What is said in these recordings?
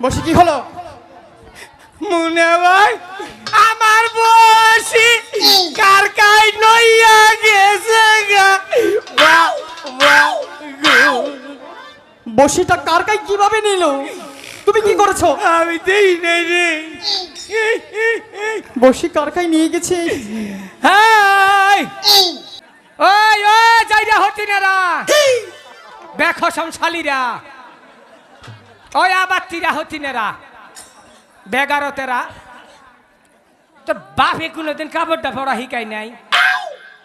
বসে কি হলো? মুনে ভাই আমার বসি কার কাই নইয়া গেছে গা। বসিটা কার কাই কীভাবে নিল? তুমি কি করেছ? আমি দেই নাই রে। বসি কার কাই নিয়ে গেছে? হাই! ওই ওই যাইরা হতি না রা দেখো সংসালীরা ওই বেগারতেরা তো বাপে কোনোদিন কাপড়টা পড়া শিকাই নাই।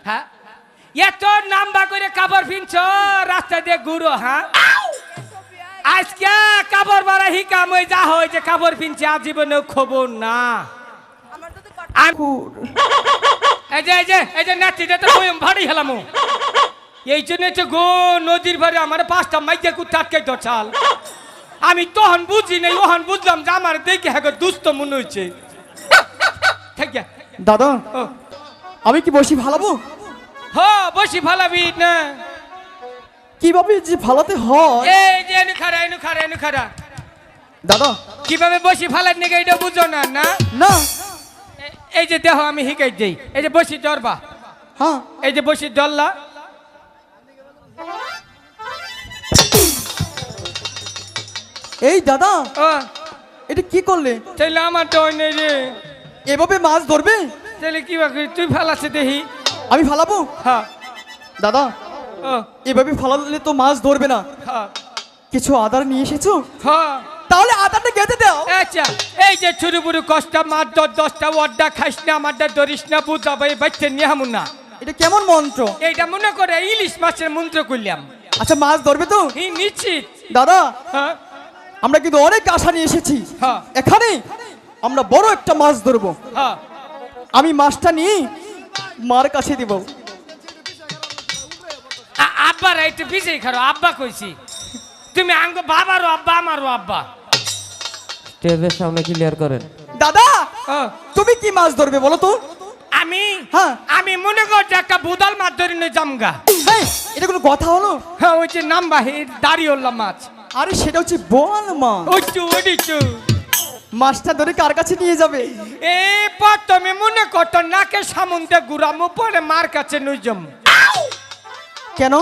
হ্যাঁ? এত নাম্বা করে কাপড় পিনছ রাস্তা দিয়ে ঘুরো হ্যাঁ? আজকে কাপড় বাড়া হিকাম ওই যা হয় যে কাপড় পিনছে আজীবনেও খবর না। এই যে এই যে এই যে নাচিটা তো বয়ম ভারী হেলাম। এই জন্য তো গো নদীর ভারে আমার পাঁচটা মাইকে কুত্তা তো চাল আমি তখন বুঝি নাই ওহন বুঝলাম যে আমার দেখে হ্যাঁ দুস্থ মনে হয়েছে দাদা আমি কি বসি ভালাবো হ বসি ভালাবি না। কীভাবে যে ফালাতে হয়? এই যে এনু খারা এনু খারা এনু খারা। দাদা। কীভাবে বসি ফালার নিগে এটা বুঝো না না? না। এই যে দেহ আমি শিকাই দেই। এই যে বসি ডরবা হ্যাঁ। এই যে বসি ডরলা এই দাদা এটা কি করলে? তাইলে আমার ডর নেই রে। এভাবে মাছ ধরবে? তাহলে কি? তুই ফালাছে দেখি। আমি ফালাবো? হ্যাঁ দাদা এভাবে ফালালে তো মাছ ধরবে না। হ্যাঁ কিছু আদার নিয়ে এসেছ? হ্যাঁ তাহলে আদারটা গেঁথে দাও। আচ্ছা এই যে ছুরু বুড়ু কষ্ট মার দর দশটা ওয়ার্ডা খাইস না আমারটা ধরিস না বুঝাবো এই বাচ্চা নিয়ে হামুন না। এটা কেমন মন্ত্র? এইটা মনে করে ইলিশ মাছের মন্ত্র করলাম আচ্ছা মাছ ধরবে তো? নিশ্চিত। দাদা হ্যাঁ আমরা কিন্তু অনেক আশা নিয়ে এসেছি। হ্যাঁ। এখানে আমরা বড় একটা মাছ ধরবো। হ্যাঁ। আমি মাছটা নিয়ে মার কাছে দিব। আ- আব্বার একটু খারো আব্বা কইছি। তুমি আঙ্গ বাবারও আব্বা আমারও আব্বা। স্টেজের সামনে ক্লিয়ার করেন। দাদা ও, তুমি কি মাছ ধরবে বলো তো? আমি? হ্যাঁ। আমি মনে করছি একটা বুদাল মাছ ধরি নই জামগা এটা কোনো কথা হলো? হ্যাঁ ওই যে নাম বাহি দাঁড়িয়ে মাছ। আরে সেটা হচ্ছে বল মা। ওইটু মাছটা ধরে কার কাছে নিয়ে যাবে? এ তুমি মনে করতো নাকে সামুন্দে ঘুরামো পরে মার কাছে নইজম কেন?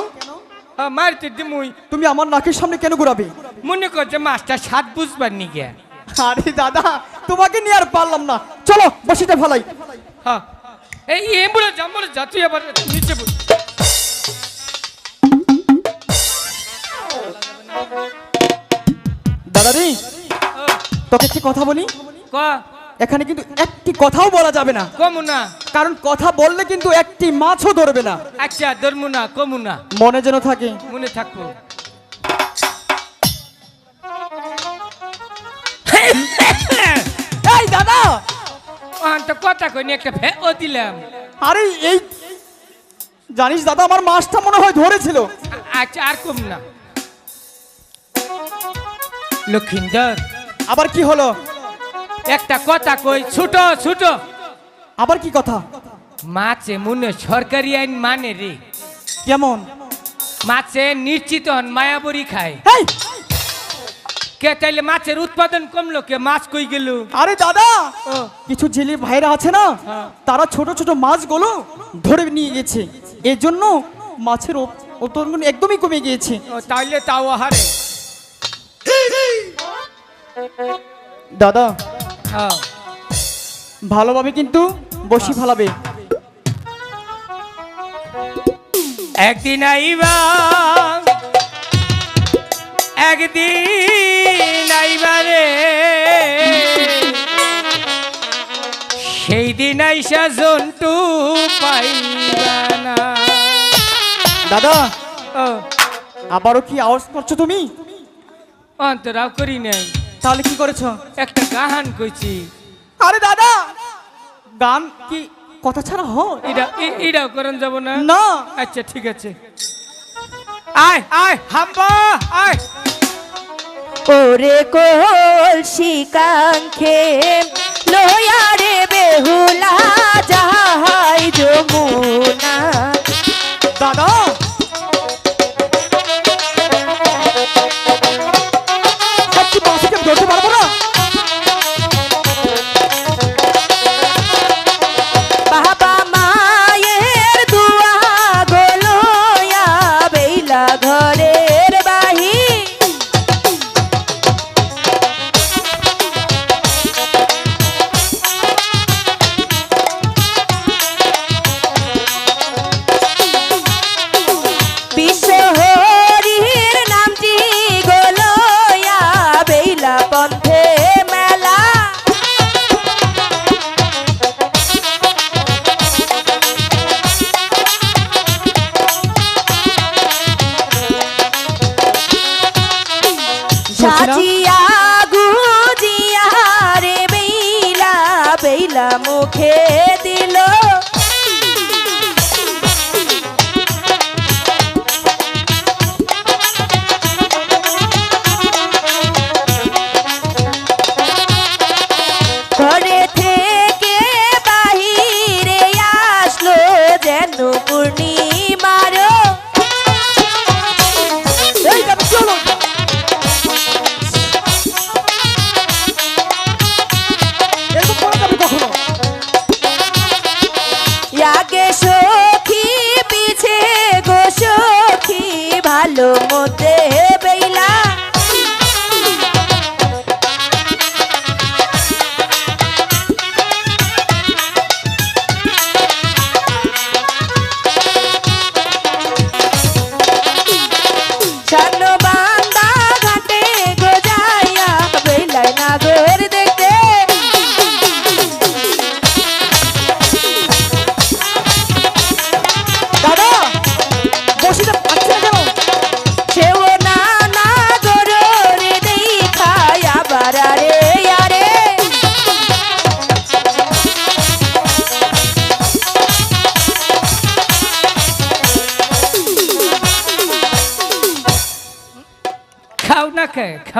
মারতে দিমুই। তুমি আমার নাকের সামনে কেন ঘুরাবে? মনে করছে মাছটা স্বাদ বুঝবার নি গে আরে দাদা তোমাকে নিয়ে আর পারলাম না। চলো বসিটা ফেলাই। হ্যাঁ এই এমবুলে মরে যা তুই এবার নিচে বস। দাদা রে তোকে একটি কথা বলি? ক? এখানে কিন্তু একটি কথাও বলা যাবে না। কমু না। কারণ কথা বললে কিন্তু একটি মাছও ধরবে না। আচ্ছা ধরমু না কমু না। মনে যেন থাকে। মনে থাকব। এই দাদা! তো কথা কইনি একটা ভে ও দিলাম। আরে এই জানিস দাদা আমার মাছটা মনে হয় ধরেছিল। আচ্ছা আর কম না। লক্ষিন্দর আবার কি হলো? একটা কথা কই ছোট ছোট। আবার কি কথা? মাছে মনে সরকারি আইন মানে রে। কেমন? মাছে নিশ্চিত হন মায়াবরি খায়। কে তাইলে মাছের উৎপাদন কমলো কে মাছ কই গেল? আরে দাদা! কিছু জেলে ভাইরা আছে না? হ্যাঁ। তারা ছোট ছোট মাছগুলো ধরে নিয়ে গেছে। এর জন্য মাছের উৎপাদন একদমই কমে গিয়েছে। তাইলে তাও হারে দাদা হ্যাঁ। ভালোভাবে কিন্তু বসি ফালাবে একদিন আইবা একদিন আইবা রে। সেই দিন আইসা জন্তু পাইবা না। দাদা আবারও কি আওয়াজ করছ তুমি? অন্তরাও করি নাই। তাহলে কি করেছ? একটা গান কইছি। আরে দাদা! গান কি কথা ছাড়া হয়? এটা এটাও করেন যাব না? না। আচ্ছা ঠিক আছে। আয় আয় হাম্বা আয়। ওরে কলসি কাঙ্ক্ষে লয়ারে বেহুলা যাহাই যমুনা। দাদা!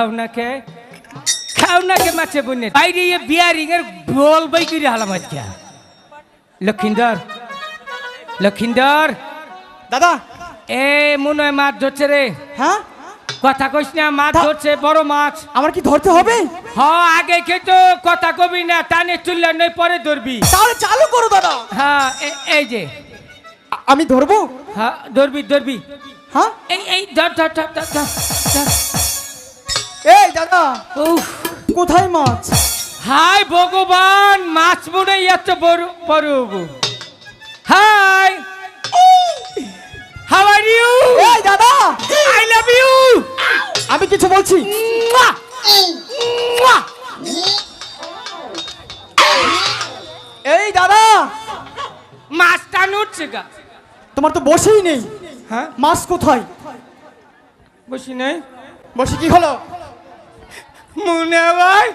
খাও না কে খাও না কে মাছে বনে বাইরে এ বিয়ারিং এর বই করে হালাম আজকে। লক্ষিন্দর লক্ষিন্দর। দাদা। এ মনে হয় মাছ ধরছে রে। হ্যাঁ? কথা কইস না মাছ ধরছে বড় মাছ। আমার কি ধরতে হবে? হ আগে কে তো কথা কবি না টানে চুল্লা নই পরে ধরবি। তাহলে চালু করো দাদা। হ্যাঁ এই যে। আমি ধরবো? হ্যাঁ ধরবি ধরবি। হ্যাঁ? এই এই ধর ধর ধর ধর ধর, দাদা। কোথায় মাছ? হাই ভগবান মাছ মনে এত বড় বড় হাই। হাউ আর ইউ এই দাদা। আই লাভ ইউ আমি কিছু বলছি। এই দাদা। মাছটা নুটছে গা। তোমার তো বসেই নেই। হ্যাঁ? মাছ কোথায়? বসি নেই। বসে কি হলো? মনে ভাই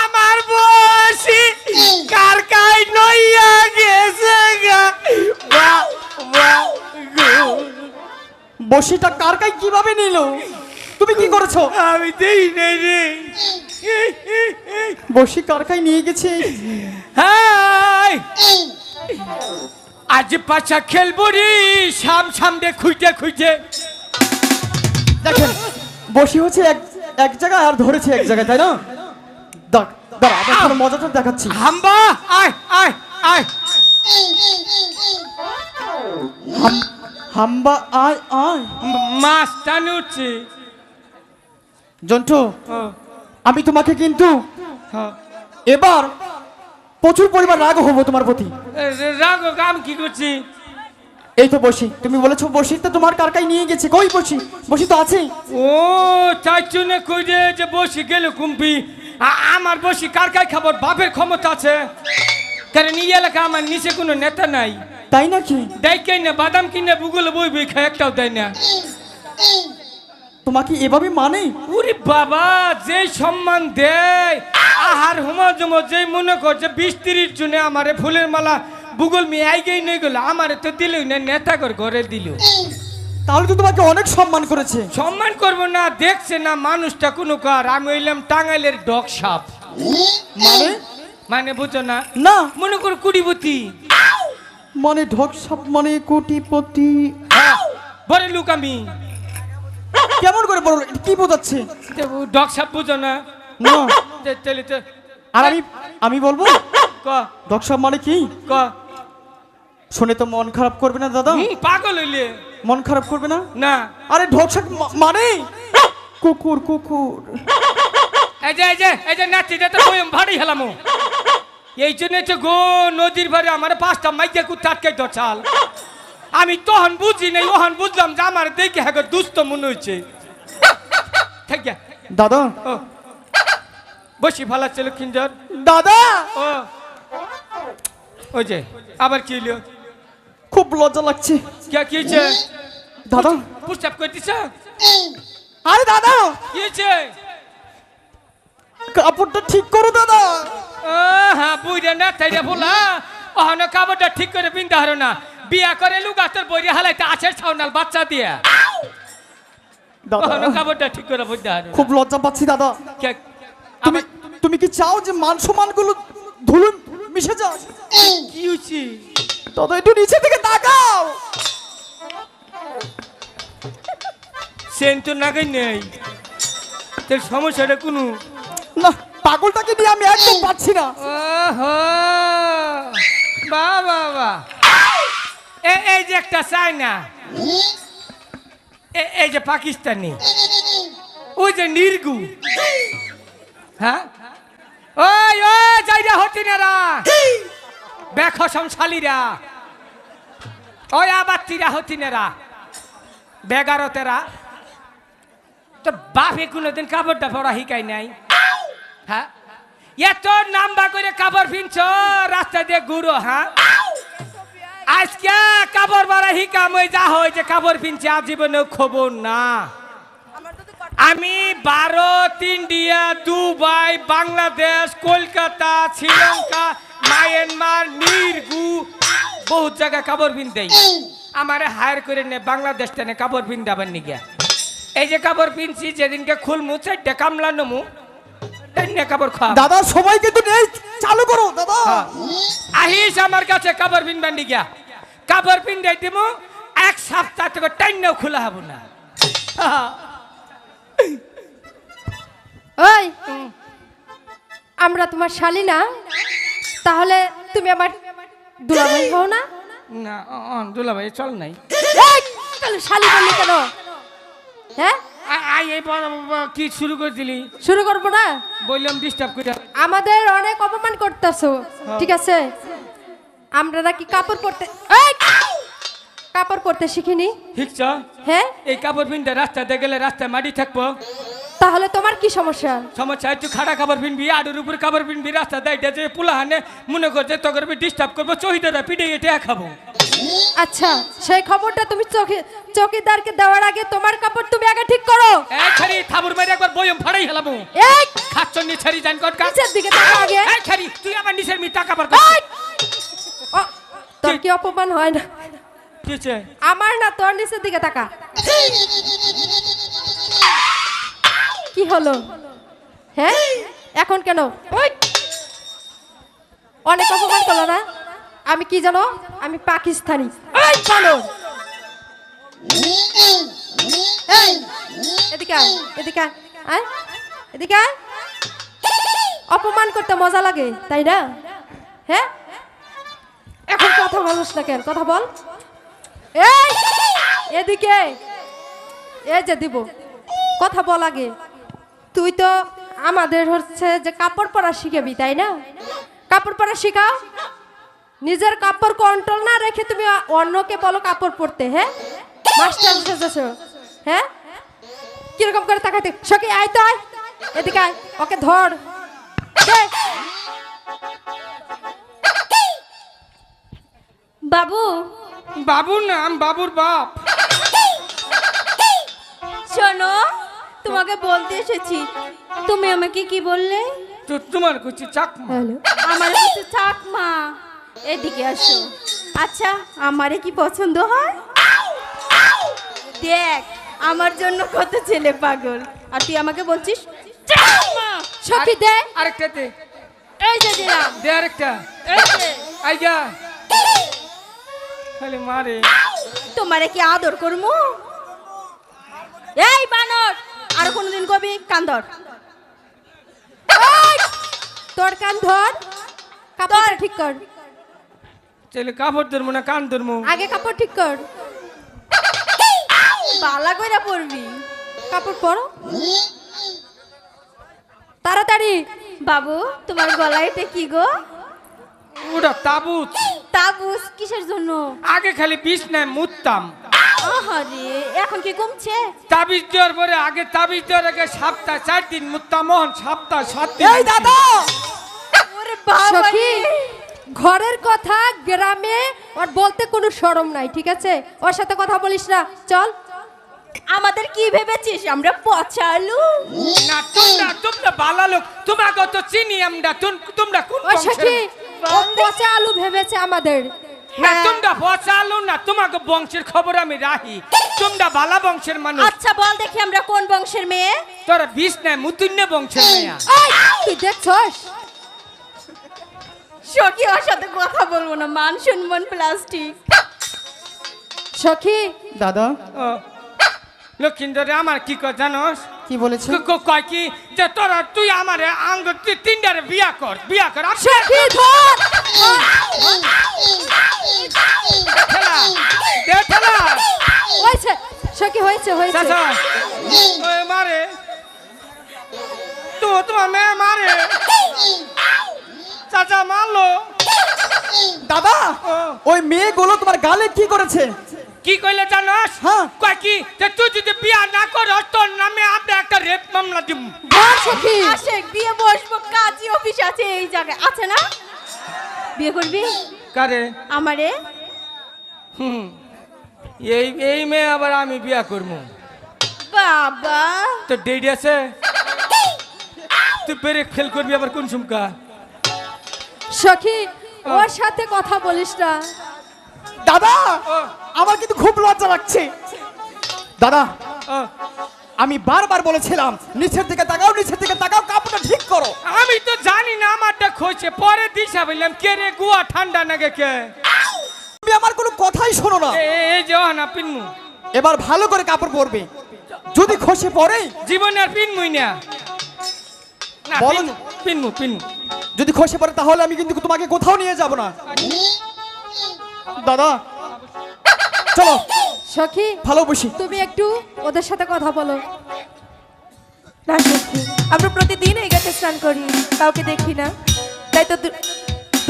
আমার বসি কার কাই নইয়া গেছে গা। বসিটা কার কাই কীভাবে নিল? তুমি কি করেছ? আমি দেই নাই রে। বসি কার কাই নিয়ে গেছে? হাই! আজ পাশা খেলব রে সাম সামনে খুঁজতে খুঁজতে। দেখেন বসি হচ্ছে এক এক জায়গায় আর ধরেছে এক জায়গায় তাই না? দেখ দাঁড়া এখানে মজাটা দেখাচ্ছি। হাম্বা! আয় আয় আয়। হাম- হাম্বা আয় আয়। মাছ টানে উঠছে জন্টু আমি তোমাকে কিন্তু। এবার প্রচুর পরিমাণ রাগ হব তোমার প্রতি। রাগ কাম কি করছি? এই তো বসি তুমি বলেছ বসি তো তোমার কারকাই নিয়ে গেছে? কই বসি? বসি তো আছেই। ও চাইছুনে কই রে যে বসি গেল কুম্পি? আমার বসি কার কাই খাবার? বাপের ক্ষমতা আছে। কারণ এই এলাকা আমার নিচে কোনো নেতা নাই? তাই না নাকি? দেয় কিনে বাদাম কিনে বুগুলো বই বই খায় একটাও দেয় না। তোমাকে এভাবে মানে? উরি বাবা যে সম্মান দেয় আহার হুমা জমা যে মনে করছে বিশ তিরিশ জনে আমারে ফুলের মালা বুগল মি আইগেই নই গেল আমারে তো দিল না নেতা কর ঘরে দিল। তাহলে তো তোমাকে অনেক সম্মান করেছে। সম্মান করব না দেখছে না মানুষটা কোনো কার আমি হইলাম টাঙ্গাইলের ডগ সাপ। মানে? মানে বুঝো না? না। মনে করো কুড়িবতী। মানে ঢক সাপ মানে কোটিপতি। বড় লোক আমি। কেমন করে বলো এটা কি বোঝাচ্ছে? ডগ সাপ বুঝো না। না। আর আমি আমি বলব? ক। ঢক সাপ মানে কি? ক। শুনে তো মন খারাপ করবে না দাদা? পাগল হইলে। মন খারাপ করবে না? না। আরে ঢক সাপ মা- মানে? কুকুর কুকুর। এই যে এই যে এই যে নাচিটা তো ভারী হেলামো। এই জন্য তো গো নদীর ভারে আমার পাঁচটা মাইকে কুত্তে আটকে দছাল আমি তখন বুঝি নাই ওহন বুঝলাম যে আমার দেখে হ্যাঁ দুস্থ মনে হয়েছে দাদা? বসি ভালো ছিল খিঞ্জর দাদা? ও। ওই যে আবার কি হইল? খুব লজ্জা লাগছে। কে কি হয়েছে দাদা? পুস্তাপ করে দিছে আরে দাদা! কি হয়েছে কাপড়টা ঠিক করো দাদা। হ্যাঁ বুইরে না তাইরে বলা ওহন কাপড়টা ঠিক করে পিনতে হারো না। বিয়া করে লুগা তোর বইরে হালাইতে আছে ছাউনাল বাচ্চা দিয়া। দাদা। কাপড়টা ঠিক করে বুঝতে হারো খুব লজ্জা পাচ্ছি দাদা। কে- তুমি তুমি কি চাও যে মান সম্মানগুলো ধুলুন মিশে যাও কি হচ্ছে দাদা একটু নিচে থেকে তাকাও। সেন তো নাগাই নেই। তোর সমস্যাটা কোনো? না পাগলটাকে নিয়ে আমি একদম পাচ্ছি না। ওহো বা বা বা এ- এই যে একটা চায়না। এ- এই যে পাকিস্তানি। ওই যে নির্গু। হ্যাঁ? ওই ওই যাইরা হতিনারা। বেখসম শালিরা ওই আবাত্তিরা হতিনেরা বেগারতেরা। তো বাপে কোনোদিন কাপড়টা পড়া শিকাই নাই। হ্যাঁ? এত নাম্বা করে কাপড় পিনছ রাস্তা দিয়ে ঘুরো হ্যাঁ? আজকে কাপড় বাড়া হিকাম ওই যা হয় যে কাপড় পিনছে আজীবনে খবর না। আমি Bharat India Dubai Bangladesh Kolkata Sri Lanka Myanmar নির্গু। বহুত জায়গায় কাপড় দেই আমারে হায়ার করে নে বাংলাদেশ টেনে কাপড় পিন দেবার নিগে। এই যে কাপড় পিনছি যেদিনকে খুলমু চারটে কামলা নমু টেনে কাপড় খাওয়া দাদা সবাই কিন্তু নেই চালু করো দাদা। হ্যাঁ। আহিস আমার কাছে কাপড় বান্ডি গিয়া কাপড় পিন দেই দিমু এক সপ্তাহ থেকে টাইনেও খোলা হব না। ওই আমরা তোমার শালি না? তাহলে তুমি আমার দুলাভাই হও না? না দুলা ভাই চল নাই। তাহলে শালি বললি কেন? হ্যাঁ? আই এই কি শুরু করে দিলি শুরু করব না? বললাম ডিস্টার্ব করে আমাদের অনেক অপমান করতেছো ঠিক আছে? আমরা নাকি কাপড় পরতে! কাপড় পরতে শিখিনি। হ্যাঁ? এই কাপড় রাস্তাতে গেলে রাস্তায় মাটি থাকব। তাহলে তোমার কি সমস্যা? সমস্যা একটু খাড়া কাপড় পিনবি আডুর উপর খাবার পিনবি রাস্তা দেয় যে পুলাহানে মনে করছে তোকে ডিস্টার্ব করব চহিদারা পিঠে এটা খাব। আচ্ছা সেই খবরটা তুমি চোখে চৌকিদারকে দেওয়ার আগে তোমার কাপড় তুমি আগে ঠিক করো। এই খারি থাবুর মেরে একবার বয়ম ফাড়াই হেলাবো এই! খাচ্ছ নি ছাড়ি জান কট নিচের দিকে তাকা আগে। এই খারি তুই আমার নিচের মি টাকা এই! ও, তোর কি অপমান হয় না? কিছে আমার না তোর নিচের দিকে তাকা। কি হলো? হ্যাঁ? এখন কেন? ওই! অনেক অপমান করল না? আমি কি জানো? আমি পাকিস্তানি। এই এদিকে এদিকে এদিকে অপমান করতে মজা লাগে, তাই না? হ্যাঁ? এখন কথা বলিস না কেন? কথা বল। এই, এদিকে। এই যে দিব। কথা বল আগে। তুই তো আমাদের হচ্ছে যে কাপড় পরা শিখাবি তাই না? কাপড় পরা শিখাও? নিজের কাপড় কন্ট্রোল না রেখে তুমি অন্যকে বলো কাপড় পরতে হ্যাঁ? মাস্টার সেজেছো হ্যাঁ? কীরকম করে তাকাইতে সকে আয় তো আয়। এদিকে আয়। ওকে ধর। বাবু। বাবুর নাম বাবুর বাপ। শোনো। তোমাকে বলতে এসেছি। তুমি আমাকে কি বললে? তো তোমার কুচি চাক হ্যালো। আমার কাছে চাকমা। এদিকে আসো। আচ্ছা আমারে কি পছন্দ হয়? দেখ আমার জন্য কত ছেলে পাগল। আর তুই আমাকে বলছিস চাকমা। সখী দে। আরেকটা দে। এই যে দিলাম। দে আরেকটা। এই যে। আইগা খালি মারে। তোমারে কি আদর করমু এই বানর! আর কোনোদিন কবি? কান্দর। এই! তোর কান ধর কাপড় ঠিক কর। চলে কাপড় ধরবো না কান ধরবো। আগে কাপড় ঠিক কর। বালা কইরা পড়বি কাপড় পরো। তাড়াতাড়ি। বাবু তোমার গলায় এটা কি গো? ওটা তাবুত তাবুস কিসের জন্য? আগে খালি বিষ নাই মুততাম। আহারে এখন কি কমছে? তাবিজ দেওয়ার পরে আগে তাবিজ দেওয়ার আগে সপ্তাহ চার দিন মুততাম সপ্তাহ সাত দিন এই দাদা! ওরে বাবা ঘরের কথা গ্রামে ওর বলতে কোনো শরম নাই ঠিক আছে? ওর সাথে কথা বলিস না চল। আমাদের কি ভেবেছিস? আমরা পচালু না তোমরা তোমরা ভালো লোক তোমাকে তো চিনি আমরা তোমরা কোন ওই সখী ও পচা আলু ভেবেছে আমাদের। না। তোমরা বসালো না। তোমাকে বংশের খবর আমি রাখি। তোমরা বালা বংশের মানুষ। আচ্ছা বল দেখি আমরা কোন বংশের মেয়ে? তোরা বিষ নাই মুতুন্য বংশের মেয়া। এই, তুই দেখছস? সখী ওর সাথে কথা বলব না মান সম্মান প্লাস্টিক। সখী দাদা। লক্ষিন্দরে আমার কি জানোস? কি বলেছে? ক- ক- কয় কি? যে তোরা তুই আমারে আঙ্গ তিনটারে বিয়া কর বিয়া কর। সখী ধর! হয়েছে হয়েছে। ওই মারে। তো তোমার মেয়ে মারে। চাচা মারলো। দাদা ওই মেয়েগুলো তোমার গালে কি করেছে? কি কইলে জানোস? হ্যাঁ। কয় কি? যে তুই যদি বিয়া না করস তোর নামে আমরা একটা রেপ মামলা দিব সখী আশেক বিয়ে বসবো কাজী অফিস আছে এই জায়গায়। আছে না? বিয়ে করবি? কারে? আমারে? হুম। এই এই মেয়ে আবার আমি বিয়া করব বাবা। তো ডেট আছে? তুই ব্রেক ফেল করবি আবার কোন সুমকা সখী ওর সাথে কথা বলিস না। দাদা ও। আমার কিন্তু খুব লজ্জা লাগছে। দাদা ও। আমি বারবার বলেছিলাম নিচের দিকে তাকাও নিচের দিকে তাকাও কাপড়টা ঠিক করো। আমি তো জানি না আমারটা খোঁজে পরে দিশা বললাম কে রে গুয়া ঠান্ডা নাগে কে? তুমি আমার কোনো কথাই শোনো না। এই যে না পিনমু। এবার ভালো করে কাপড় পরবে। যদি খসে পড়ে জীবনে আর পিনমুই না। না বলো। পিনমু, পিনমু পিনমু। যদি খসে পড়ে তাহলে আমি কিন্তু তোমাকে কোথাও নিয়ে যাব না। দাদা চলো। সখী ভালো বসি। তুমি একটু ওদের সাথে কথা বলো। না সত্যি আমরা প্রতিদিন এই ঘাটে স্নান করি কাউকে দেখি না। তাই তো দু-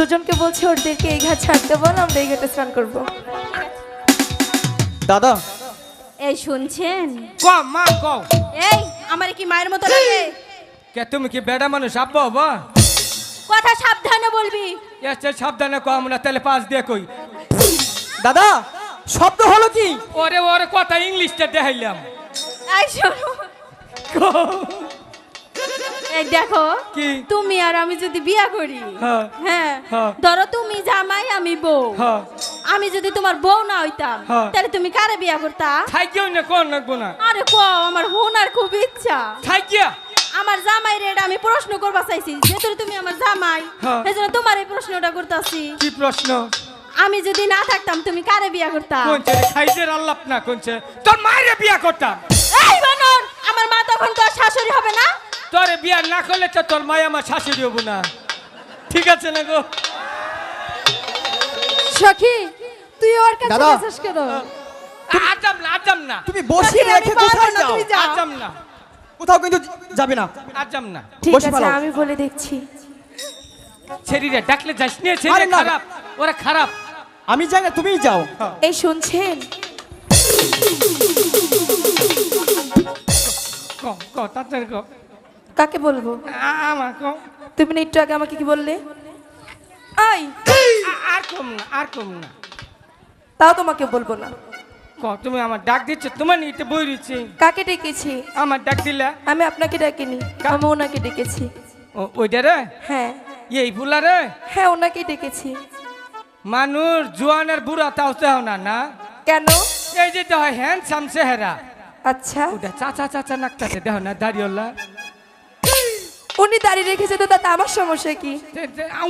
দুজনকে বলছি ওদেরকে এই ঘাট ছাড়তে বল আমরা এই ঘাটে স্নান করব। দাদা। এই শুনছেন? ক মা কও এই আমার কি মায়ের মতো লাগে? কে তুমি কি বেড়া মানুষ? আব্বা বাবা কথা সাবধানে বলবি। এসে সাবধানে কম না তাহলে পাস দিয়ে কই। দাদা শব্দ হলো কি? ওরে ওরে কথা ইংলিশটা দেখাইলাম। এই শোনো। এই দেখো তুমি আর আমি যদি বিয়া করি হ্যাঁ। হ্যাঁ হ্যাঁ। ধরো তুমি জামাই আমি বউ। হ্যাঁ। আমি যদি তোমার বউ না হইতাম। তাহলে তুমি কারে বিয়া করতা? থাকিও না কোন লাগবো না। আরে কো আমার হোনার খুব ইচ্ছা। থাকিয়া আমার জামাই রেড আমি প্রশ্ন করবা চাইছি যেহেতু তুমি আমার জামাই। সেজন্য তোমার এই প্রশ্নটা করতেছি। কি প্রশ্ন? আমি যদি না থাকতাম তুমি কারে বিয়া করতা? কোনছে খাইজের আল্লাপ না কোনছে তোর মায়ের বিয়া করতাম। এই বানর আমার মা তখন তো শাশুড়ি হবে না? তোরে বিয়া না করলে তো তোর মায় আমার শাশুড়ি হব না। ঠিক আছে না গো? সখী তুই ওর কাছে দাদা। গেছিস কেন? আজাম না আজাম না। তুমি বসিয়ে আমি রেখে পারব কোথায় না, যাও? তুমি যাও। আজাম না। কোথাও কিন্তু যাবে না। আজাম না। ঠিক বসে আছে পালাও। আমি বলে দেখছি। ছেড়িরে ডাকলে যাস। নিয়ে আরে না। খারাপ। ওরা খারাপ। আমি যাই না তুমিই যাও। এই শুনছেন? ক ক তাড়াতাড়ি ক। কাকে বলব? আ- আমার ক তুমি একটু আগে আমাকে কি বললে? আই আর কম না আর কম না। তাও তোমাকে বলব না। ক তুমি আমার ডাক দিচ্ছ তোমার নিতে বই রয়েছে। কাকে ডেকেছি? আমার ডাক দিলা। আমি আপনাকে ডাকিনি আমি ওনাকে ডেকেছি। ও ওইটা রে? হ্যাঁ। এই ফুলা রে? হ্যাঁ ওনাকে ডেকেছি। মানুষ জোয়ানের বুড়া তাও চাও না না? কেন? এই যে হয় হ্যান্ডসাম চেহারা। আচ্ছা। ওটা চাচা চাচা নাকটাছে দেখো না দাঁড়িয়েলা উনি দাঁড়িয়ে রেখেছে তো তাতে আমার সমস্যা কি?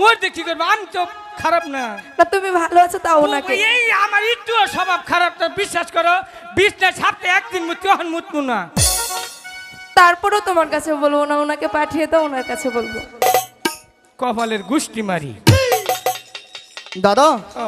ওর দিয়ে কি করব? আমি তো খারাপ না। না তুমি ভালো আছো তাও ওনাকে। এই আমার একটু স্বভাব খারাপ তো বিশ্বাস করো বিজনেস সপ্তাহে একদিন মুতি তখন মুতমু না। তারপরেও তোমার কাছে বলব না ওনাকে পাঠিয়ে দাও ওনার কাছে বলব। কপালের গুষ্টি মারি। দাদা? ও,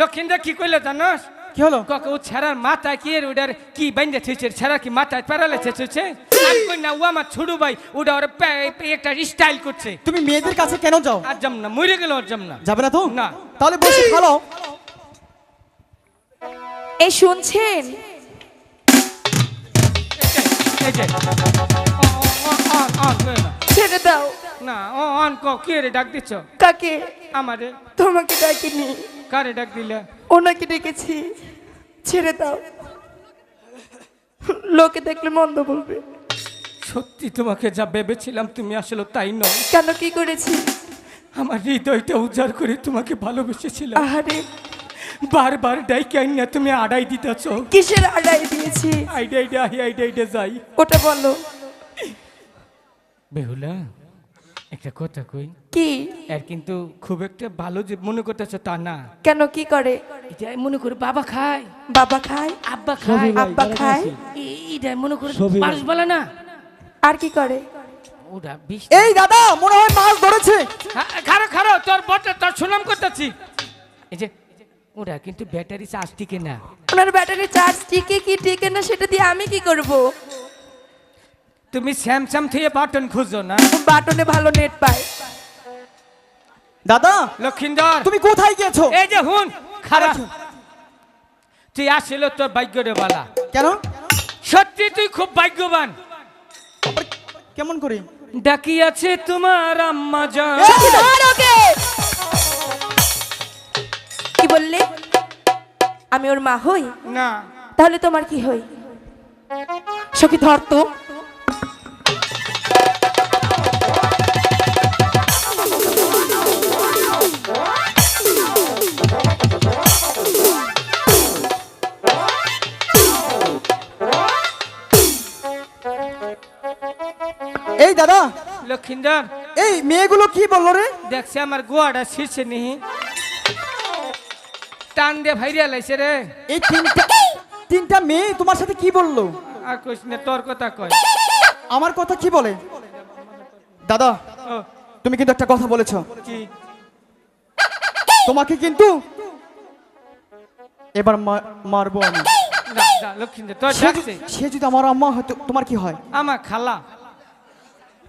লক্ষিন্দর কি কইলে জানাস? কি হলো? কাকা ও ছেড়ার মাথায় কি এর ওটার কি বাইন্দে থুইছে? ছেড়া কি মাথায় প্যারালে থুইছে? আমি কই না ও আমার ছোট ভাই ওটা ওর পে- পে- একটা স্টাইল করছে। তুমি মেয়েদের কাছে কেন যাও? আর যাম না মরে গেল আর যাম না। যাবে না তো? না। তাহলে বসে ভালো এই শুনছেন। ছেড়ে দাও। না ও অন ক কে রে ডাক দিছ কাকে? আমারে। তোমাকে ডাকিনি। কারে ডাক দিলে? ওনাকে ডেকেছি। ছেড়ে দাও। লোকে দেখলে মন্দ বলবে। সত্যি তোমাকে যা ভেবেছিলাম তুমি আসলে তাই নয়। কেন কি করেছি? আমার হৃদয়টা উজাড় করে তোমাকে ভালোবেসেছিলাম। আহারে। বারবার ডাইকে আইনা তুমি আড়াই দিতেছ। কিসের আড়াই দিয়েছি? আইডা আইডা আহি আইডা আইডা যাই। ওটা বলো। বেহুলা একটা কথা কই? কি? আর কিন্তু খুব একটা ভালো যে মনে করতেছ তা না। কেন কি করে? এটা মনে করে বাবা খায়। বাবা খায়? আব্বা খায়। আব্বা খায়? এ- এটা মনে করে মানুষ বলে না। আর কি করে? ওরা বিষ এই দাদা মনে হয় মাছ ধরেছে। হ্যাঁ, খারো খারো তোর বটে তোর সুনাম করতেছি। এই যে ওরা কিন্তু ব্যাটারি চার্জ টিকে না। ওনার ব্যাটারি চার্জ টিকে কি টিকে না সেটা দিয়ে আমি কি করব? তুমি স্যামসাং থেকে বাটন খুঁজো না? বাটনে ভালো নেট পায়। দাদা লক্ষিন্দর। তুমি কোথায় গিয়েছো? এই যে হুন খারাপ তুই আসিল তোর ভাগ্য রে বালা। কেন? সত্যি তুই খুব ভাগ্যবান। কেমন করে? ডাকি আছে তোমার আম্মা জান! কি বললে? আমি ওর মা হই? না। তাহলে তোমার কি হই? সখী ধর তো। এই দাদা। লক্ষিন্দর। এই মেয়েগুলো কি বলল রে? দেখছে আমার গোয়াটা শীর্ষে নিহি টান দিয়ে ভাইরিয়া লাইছে রে। এই তিনটা তিনটা মেয়ে তোমার সাথে কি বলল? আর কইস না তোর কথা কয়। আমার কথা কি বলে? দাদা ও। তুমি কিন্তু একটা কথা বলেছ। কি? তোমাকে কিন্তু এবার মা- মারবো আমি। না লক্ষিন্দর তোর সে ডাকছে। যদি- সে যদি আমার আম্মা হয়তো তোমার কি হয়? আমার খালা।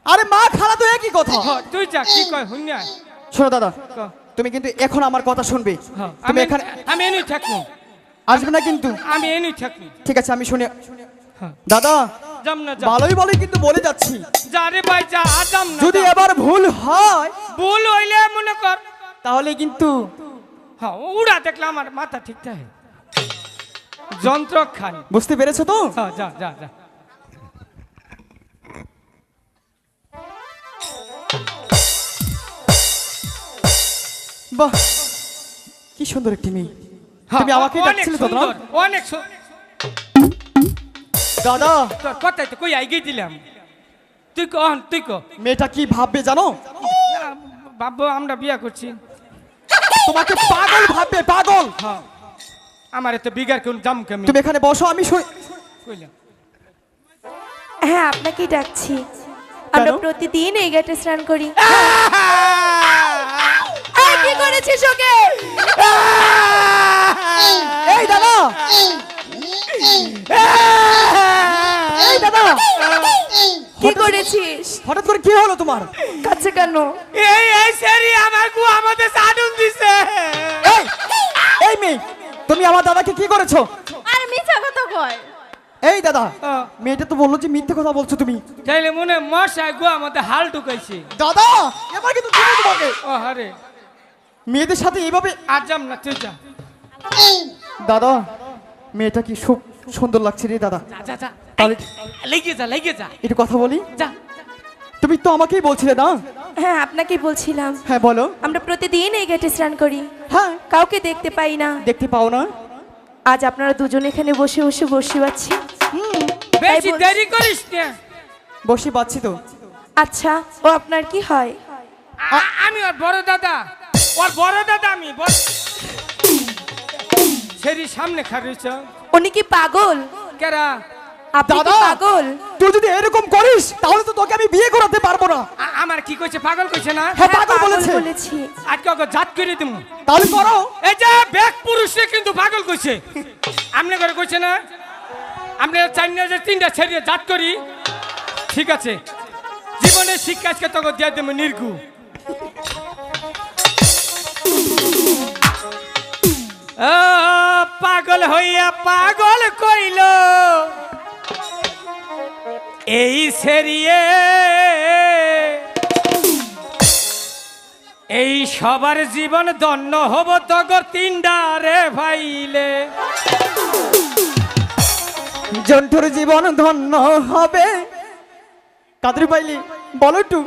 আরে মা খালা তো একই কথা? তুই যা কি কয় হুন্যা শোনো দাদা তুমি কিন্তু এখন আমার কথা শুনবে। তুমি আমি এখানে আমি এনেই থাকব। আসবে না কিন্তু। আমি এনেই থাকব। ঠিক আছে আমি শুনে হ্যাঁ। দাদা যাম না যা ভালোই ভালোই কিন্তু বলে যাচ্ছি। যা রে ভাই যা যাম না যদি। এবার ভুল হয় ভুল হইলে মনে কর। তাহলে কিন্তু হ্যাঁ উড়া দেখলাম আমার মাথা ঠিক থাকে। যন্ত্র খান বুঝতে পেরেছ তো? হ্যাঁ যা যা যা। বাহ কি সুন্দর একটি মেয়ে। হ্যাঁ, তুমি আমাকে ডাকছিলে তো না? অনেক দাদা। তোর কথাই তো কই আইগে দিলাম। তুই কন তুই ক। মেয়েটা কি ভাববে জানো? বাবু আমরা বিয়া করছি। তোমাকে পাগল ভাববে পাগল। হ্যাঁ। আমার এত বিঘার কোন দাম কেমন? তুমি এখানে বসো আমি শুই কইলাম। হ্যাঁ আপনাকেই ডাকছি। আমরা? প্রতিদিন এই ঘাটে স্নান করি। করেছিস ওকে? এই দাদা। এই দাদা। কি করেছিস? হঠাৎ করে কি হলো তোমার? কাছে কেন? এই এই সেরি আমার গু আমাদের সাডুন দিছে। এই এই মেয়ে তুমি আমার দাদাকে কি করেছ? আর মিছা কথা কয়। এই দাদা মেয়েটা তো বলল যে মিথ্যে কথা বলছো তুমি। তাইলে মনে মশাই গু আমাদের হাল ঢুকাইছে। দাদা এবার কিন্তু তুমি তোমাকে ও হারে মেয়েদের সাথে এইভাবে আর যাম না যা। দাদা মেয়েটা কি খুব সুন্দর লাগছে রে দাদা। তাহলে লেগে যা লেগে যা। একটু কথা বলি? যা। তুমি তো আমাকেই বলছিলে না? হ্যাঁ আপনাকেই বলছিলাম। হ্যাঁ বলো। আমরা প্রতিদিন এই ঘাটে স্নান করি। হ্যাঁ। কাউকে দেখতে পাই না। দেখতে পাও না? আজ আপনারা দুজন এখানে বসে বসে বসে পাচ্ছি বেশি। দেরি করিস না বসে পাচ্ছি তো। আচ্ছা ও আপনার কি হয়? আমি ওর বড় দাদা। ওর বড় দাদা আমি সেরি সামনে খারিছ উনি কি পাগল? কেরা? আপনি কি দাদা! পাগল? তুই যদি এরকম করিস তাহলে তো তোকে আমি বিয়ে করাতে পারব না। আ- আমার কি কইছে? পাগল কইছে না? হ্যাঁ হ্যাঁ, পাগল বলেছে। বলেছি। আজকে ওকে জাত করে দিমু তাহলে করো। এই যে পুরুষে কিন্তু পাগল কইছে। করে কইছে না? চাই না যে তিনটা ছেড়ে জাত করি। ঠিক আছে। জীবনের শিক্ষা আজকে তোকে দিয়ে দেবো নির্গু পাগল হইয়া পাগল কইল। এই সেরিয়ে এই সবার জীবন দন্য হব তগর তিনডা রে ভাইলে। জন্টুর জীবন ধন্য হবে। কাদের পাইলি বলো একটু।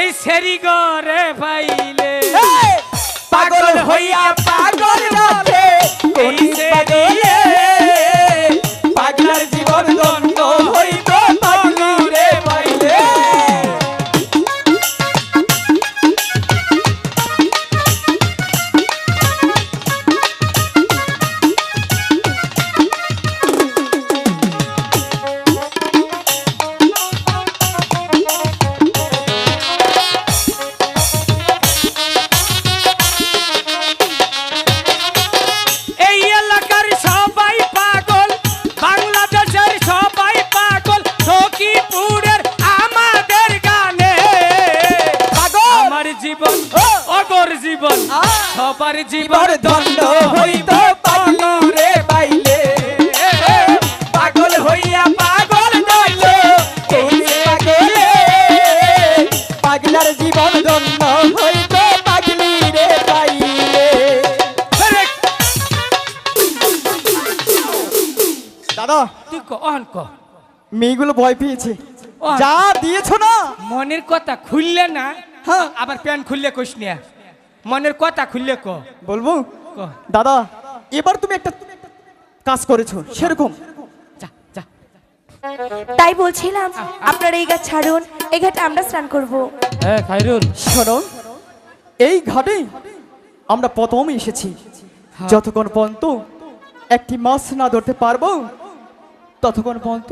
এই সেরি গরে পাইলে পাগল হইয়া পাগল সবার জীবন দণ্ড হইত পাগলি রে পাইলে পাগল হইয়া পাগল পাগলার জীবন হইত পাগলি রে পাইলে দাদা তুই ক অন ক। মেয়েগুলো ভয় পেয়েছে। ও। যা দিয়েছ না। মনের কথা খুললে না হ্যাঁ। আবার প্যান খুললে কইস না মনের কথা খুললে ক। বলব? দাদা এবার তুমি একটা কাজ করেছ সেরকম। যা যা। তাই বলছিলাম আপনারা এই ঘাট ছাড়ুন এই ঘাটে আমরা স্নান করব। হ্যাঁ খাইরুল। শোনো এই ঘাটে আমরা প্রথম এসেছি। যতক্ষণ পর্যন্ত একটি মাছ না ধরতে পারব ততক্ষণ পর্যন্ত